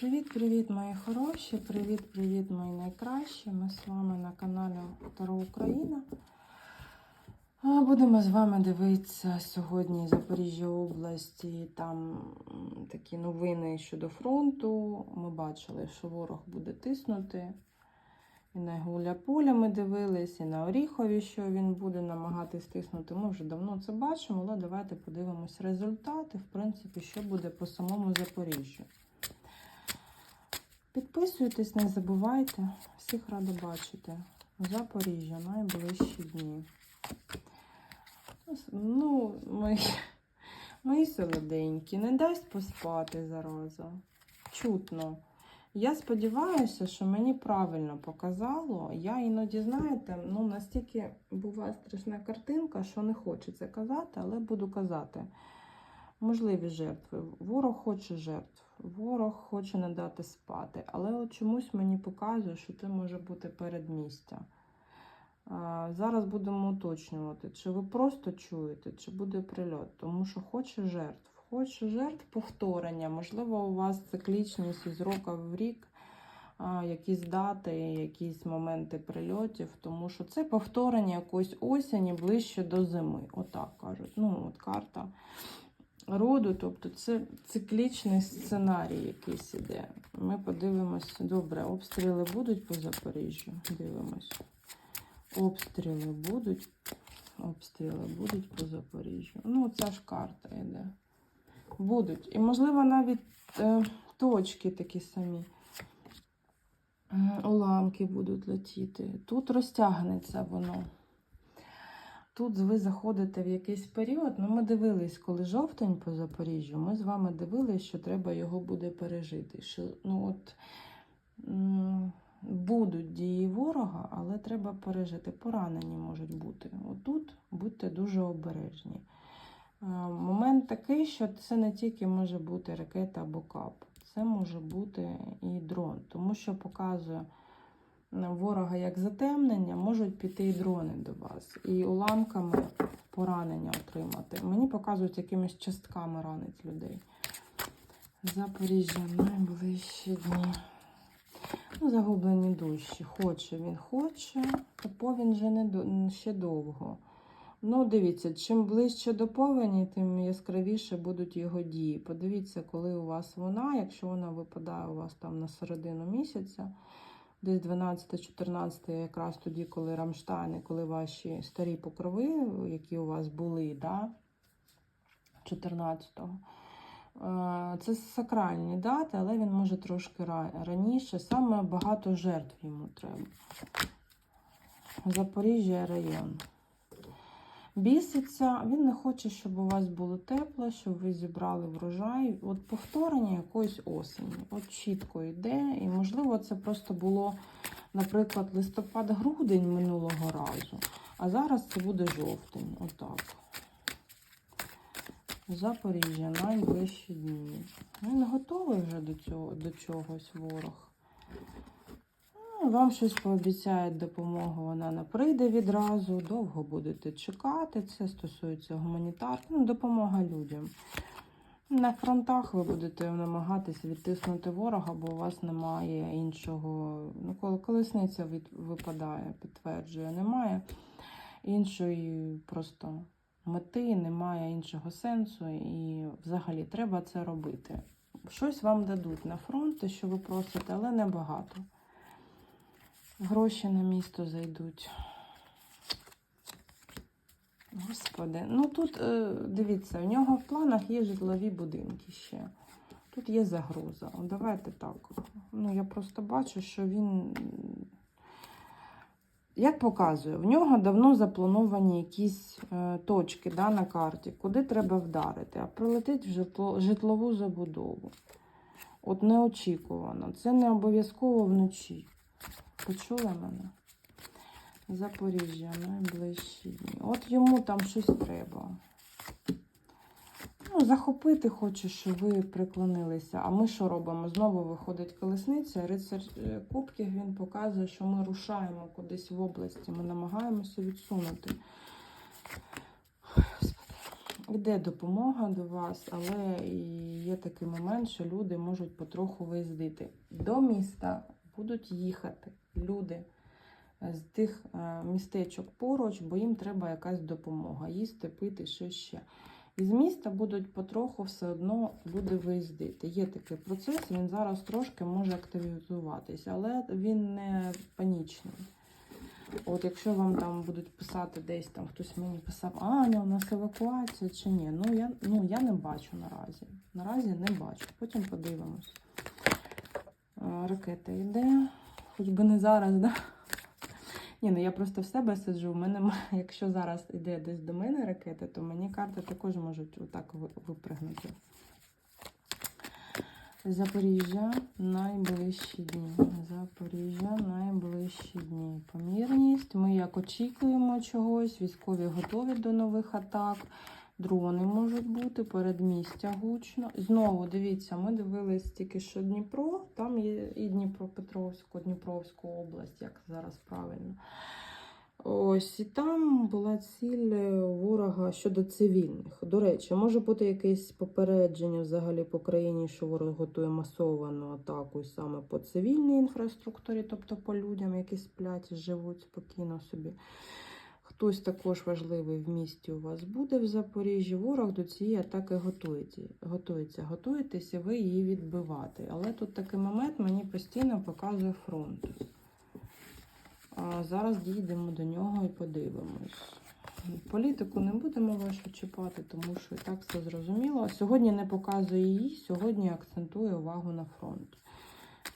Привіт-привіт, мої хороші! Привіт-привіт, мої найкращі! Ми з вами на каналі Таро Україна. Будемо з вами дивитися сьогодні Запоріжжя області. Там такі новини щодо фронту. Ми бачили, що ворог буде тиснути. І на Гуляполя ми дивились, і на Оріхові, що він буде намагатись тиснути. Ми вже давно це бачимо, але давайте подивимось результати, в принципі, що буде по самому Запоріжжю. Підписуйтесь, не забувайте. Всіх рада бачити. Запоріжжя найближчі дні. Ну, мої, мої солоденькі, не дасть поспати зараза. Чутно. Я сподіваюся, що мені правильно показало. Я іноді, знаєте, ну настільки буває страшна картинка, що не хочеться казати, але буду казати. Можливі жертви. Ворог хоче жертв, ворог хоче не дати спати. Але от чомусь мені показує, що це може бути передмістя. Зараз будемо уточнювати, чи ви просто чуєте, чи буде прильот, тому що хоче жертв. Хоче жертв повторення. Можливо, у вас циклічність із року в рік, якісь дати, якісь моменти прильотів, тому що це повторення якоїсь осені ближче до зими. Отак кажуть. Ну, от карта роду, тобто це циклічний сценарій якийсь іде. Ми подивимось, добре, обстріли будуть по Запоріжжю. Дивимось. Обстріли будуть. Обстріли будуть по Запоріжжю. Ну, ця ж карта йде. Будуть. І, можливо, навіть е, точки такі самі. Е, Уламки будуть летіти. Тут розтягнеться воно. Тут ви заходите в якийсь період. Ну, ми дивились, коли жовтень по Запоріжжю, ми з вами дивились, що треба його буде пережити. Що, ну, от, будуть дії ворога, але треба пережити. Поранені можуть бути. Отут будьте дуже обережні. Е, Момент такий, що це не тільки може бути ракета або кап, це може бути і дрон, тому що показує ворога як затемнення, можуть піти і дрони до вас, і уламками поранення отримати. Мені показують якимись частками ранить людей. Запоріжжя найближчі дні. Ну, загублені душі. Хоче, він хоче, та повінь вже не ще довго. Ну, дивіться, чим ближче до повені, тим яскравіше будуть його дії. Подивіться, коли у вас вона, якщо вона випадає у вас там на середину місяця, десь 12-14, якраз тоді, коли Рамштайни, коли ваші старі покрови, які у вас були, да, 14-го. Е, Це сакральні дати, але він може трошки раніше. Саме багато жертв йому треба. Запоріжжя район. Біситься, він не хоче, щоб у вас було тепло, щоб ви зібрали врожай. От повторення якоїсь осені. От чітко йде. І, можливо, це просто було, наприклад, листопад-грудень минулого разу. А зараз це буде жовтень. Отак. Запоріжжя, найближчі дні. Він готовий вже до цього, до чогось ворог. Ну, Вам щось пообіцяють допомогу, вона не прийде відразу, довго будете чекати. Це стосується гуманітарки, ну, допомога людям. На фронтах ви будете намагатися відтиснути ворога, бо у вас немає іншого. Ну, коли колесниця від, випадає, підтверджує, немає іншої просто мети, немає іншого сенсу, і взагалі треба це робити. Щось вам дадуть на фронт, те, що ви просите, але небагато. Гроші на місто зайдуть. Господи, ну тут, е, дивіться, в нього в планах є житлові будинки ще. Тут є загроза. Давайте так. Ну, я просто бачу, що він. Як показує, в нього давно заплановані якісь е, точки да, на карті, куди треба вдарити, а прилетить в житло, житлову забудову. От неочікувано. Це не обов'язково вночі. Почули мене? Запоріжжя, найближчі дні. От йому там щось треба. Ну, захопити хоче, щоб ви приклонилися. А ми що робимо? Знову виходить колесниця. Рицар е, Кубків він показує, що ми рушаємо кудись в області. Ми намагаємося відсунути. Йде допомога до вас, але є такий момент, що люди можуть потроху виїздити. До міста будуть їхати люди з тих е, містечок поруч, бо їм треба якась допомога, їсти, пити, що ще. Із міста будуть потроху все одно люди виїздити. Є такий процес, він зараз трошки може активізуватися, але він не панічний. От якщо вам там будуть писати десь там, хтось мені писав, Аня, у нас евакуація чи ні. Ну я, ну, я не бачу наразі. Наразі не бачу. Потім подивимось. Ракета йде. Хоч би не зараз, да? Ні, ну я просто в себе сиджу. У мене, якщо зараз йде десь до мене ракета, то мені карти також можуть отак випригнути. Запоріжжя найближчі дні. Запоріжжя найближчі дні. Помірність. Ми як очікуємо чогось. Військові готові до нових атак. Дрони можуть бути, передмістя гучно. Знову дивіться, ми дивились тільки що Дніпро, там є і Дніпропетровську, Дніпровську область, як зараз правильно. Ось і там була ціль ворога щодо цивільних. До речі, може бути якесь попередження взагалі по країні, що ворог готує масовану атаку саме по цивільній інфраструктурі, тобто по людям, які сплять живуть спокійно собі. Хтось також важливий в місті у вас буде в Запоріжжі. Ворог до цієї атаки готується. Готується, готуєтеся ви її відбивати. Але тут такий момент мені постійно показує фронт. А зараз дійдемо до нього і подивимось. Політику не будемо вашу чіпати, тому що і так все зрозуміло. Сьогодні не показує її, сьогодні акцентує увагу на фронт.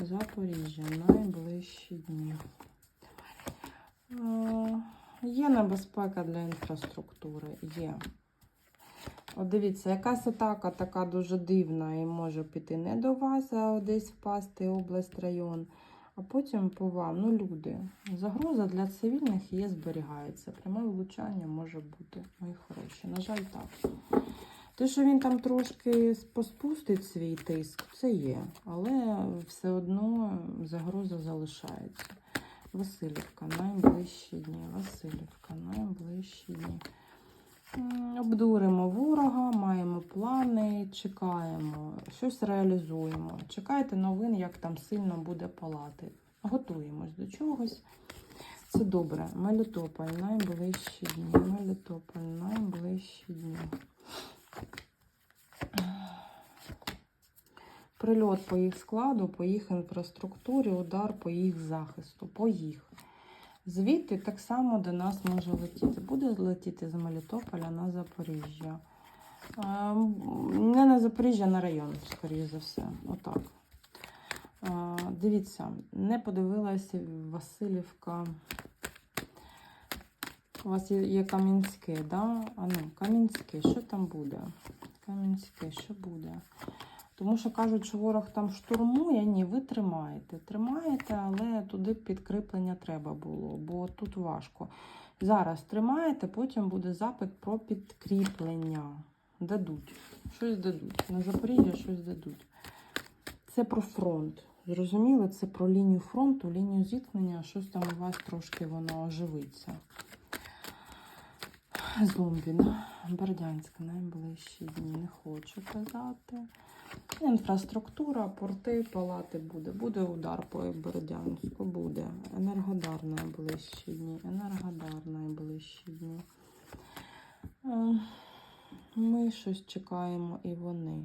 Запоріжжя, найближчі дні. Є небезпека для інфраструктури, є. От дивіться, якась атака така дуже дивна і може піти не до вас, а десь впасти область, район. А потім по вам, ну люди, загроза для цивільних є, зберігається. Пряме влучання може бути, мої хороші. На жаль, так. Те, що він там трошки поспустить свій тиск, це є. Але все одно загроза залишається. Васильівка, найближчі дні. Васильівка, найближчі дні. Обдуримо ворога, маємо плани, чекаємо, щось реалізуємо. Чекайте новин, як там сильно буде палати. Готуємось до чогось. Це добре. Мелітополь, найближчі дні. Мелітополь, найближчі дні. Прильот по їх складу, по їх інфраструктурі, удар по їх захисту, по їх. Звідти так само до нас може летіти. Буде летіти з Мелітополя на Запоріжжя. Не на Запоріжжя, а на район, скоріше за все. Отак. Дивіться, не подивилася Васильівка. У вас є Кам'янське, да? А ну, Кам'янське, що там буде? Кам'янське, що буде? Тому що кажуть, що ворог там штурмує. Ні, ви тримаєте. Тримаєте, але туди підкріплення треба було, бо тут важко. Зараз тримаєте, потім буде запит про підкріплення. Дадуть. Щось дадуть. На Запоріжжя щось дадуть. Це про фронт. Зрозуміли, це про лінію фронту, лінію зіткнення, щось там у вас трошки воно оживиться. Зомбіна, Бердянська, найближчі дні не хочу казати. Інфраструктура, порти, палати буде. Буде удар по Бердянську, буде. Енергодар найближчі дні. Енергодар найближчі дні. Е, Ми щось чекаємо і вони.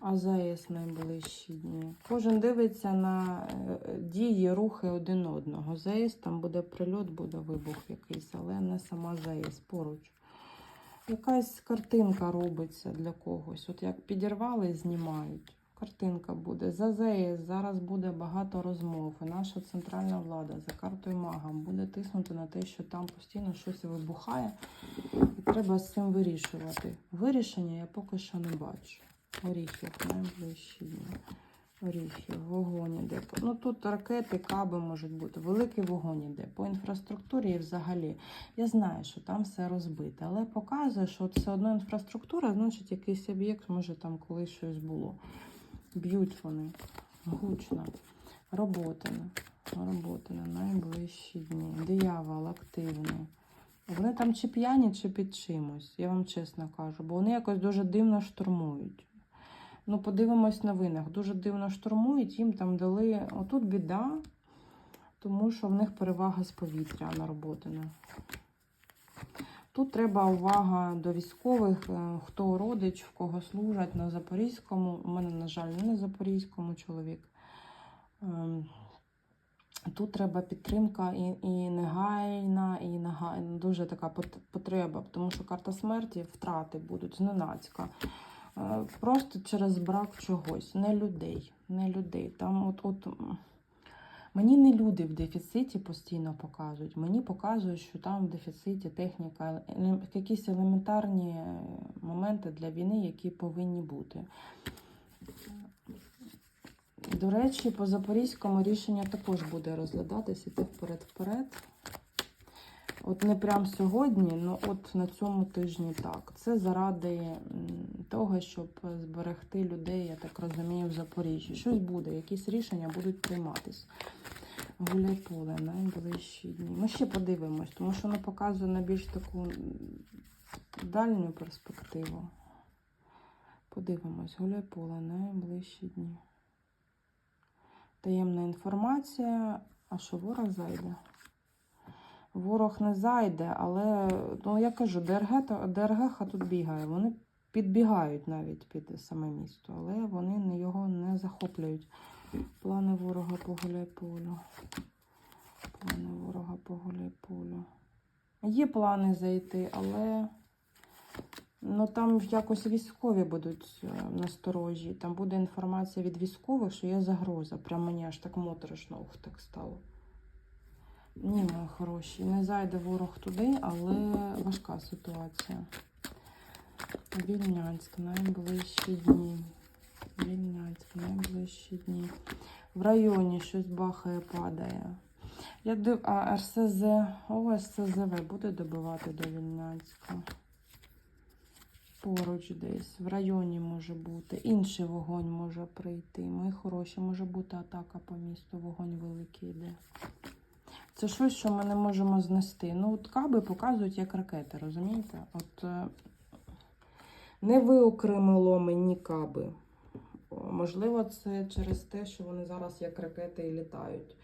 АЗС найближчі дні. Кожен дивиться на е, дії, рухи один одного. ЗАЕС там буде прильот, буде вибух якийсь, але не сама ЗАЕС поруч. Якась картинка робиться для когось. От як підірвали, знімають. Картинка буде. За ЗАЕС зараз буде багато розмов. І наша центральна влада за картою мага буде тиснути на те, що там постійно щось вибухає, і треба з цим вирішувати. Вирішення я поки що не бачу. Оріхів найближчі дні. Оріхів, вогонь іде. Ну тут ракети, каби можуть бути. Великий вогонь іде. По інфраструктурі і взагалі. Я знаю, що там все розбите, але показує, що все одно інфраструктура, значить якийсь об'єкт, може там колись щось було. Б'ють вони гучно. Роботина. Роботина найближчі дні. Диявол активний. Вони там чи п'яні, чи під чимось, я вам чесно кажу, бо вони якось дуже дивно штурмують. Ну, подивимось на новинах. Дуже дивно штурмують, їм там дали. Отут біда, тому що в них перевага з повітря на роботину. Тут треба увага до військових, е, хто родич, в кого служать на Запорізькому. У мене, на жаль, не на Запорізькому чоловік. Ем, Тут треба підтримка і, і негайна, і негайна, дуже така потреба, тому що карта смерті втрати будуть зненацька. Е, Просто через брак чогось, не людей, не людей. Там от, от мені не люди в дефіциті постійно показують. Мені показують, що там в дефіциті техніка, якісь елементарні моменти для війни, які повинні бути. До речі, по Запорізькому рішення також буде розглядатись іти вперед-вперед. От не прямо сьогодні, але от на цьому тижні так. Це заради того, щоб зберегти людей, я так розумію, в Запоріжжі. Щось буде, якісь рішення будуть прийматись. Гуляй поле найближчі дні. Ми ще подивимось, тому що воно показує на більш таку дальню перспективу. Подивимось, гуляй поле найближчі дні. Таємна інформація. А що ворог зайде? Ворог не зайде, але ну я кажу, ДРГ, ДРГ тут бігає. Вони підбігають навіть під саме місто, але вони його не захоплюють. Плани ворога по гуляйполю. Плани ворога по гуляйполю. Є плани зайти, але ну, там якось військові будуть е, насторожі. Там буде інформація від військових, що є загроза. Прямо мені аж так моторошно ух, так стало. Ні, мої хороші, не зайде ворог туди, але важка ситуація. Вільнянськ, найближчі дні. Вільнянськ, найближчі дні. В районі щось бахає, падає. Я див... А РСЗ, о, СЦЗВ буде добивати до Вільнянська. Поруч десь, в районі може бути. Інший вогонь може прийти. Мої хороші, може бути атака по місту, вогонь великий йде. Це щось, що ми не можемо знести. Ну, от каби показують як ракети, розумієте? От е, не виокремило мені каби. Можливо, це через те, що вони зараз як ракети і літають.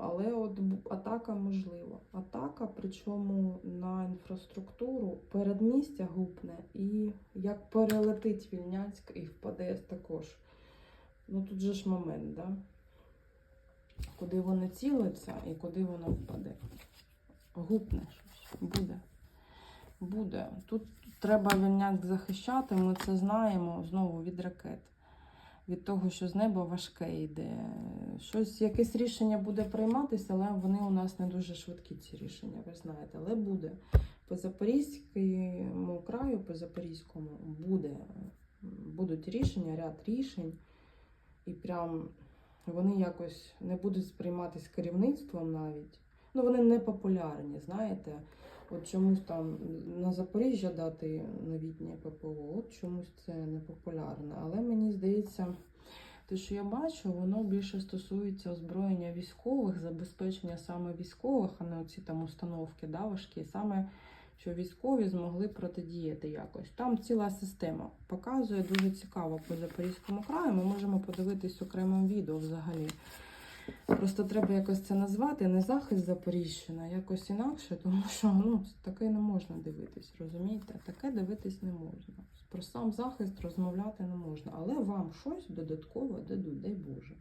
Але от атака можлива. Атака, причому на інфраструктуру передмістя гупне і як перелетить Вільнянськ і впаде також. Ну тут же ж момент, да? Куди воно цілиться і куди воно впаде. Гупне щось. Буде. Буде. Тут треба Вільнянськ захищати, ми це знаємо знову від ракет. Від того, що з неба важке йде. Щось, якесь рішення буде прийматися, але вони у нас не дуже швидкі, ці рішення, ви знаєте. Але буде. По Запорізькому краю, по Запорізькому буде. Будуть рішення, ряд рішень. І прям вони якось не будуть сприйматися керівництвом навіть. Ну, вони не популярні, знаєте. От чомусь там на Запоріжжя дати новітнє ППО, от чомусь це не популярне. Але мені здається, те, що я бачу, воно більше стосується озброєння військових, забезпечення саме військових, а не оці там установки да, важкі, саме що військові змогли протидіяти якось. Там ціла система показує дуже цікаво по Запорізькому краю. Ми можемо подивитись окремим відео взагалі. Просто треба якось це назвати, не захист Запоріжжя, якось інакше, тому що ну, таке не можна дивитись, розумієте? Таке дивитись не можна. Про сам захист розмовляти не можна, але вам щось додатково дадуть, дай Боже.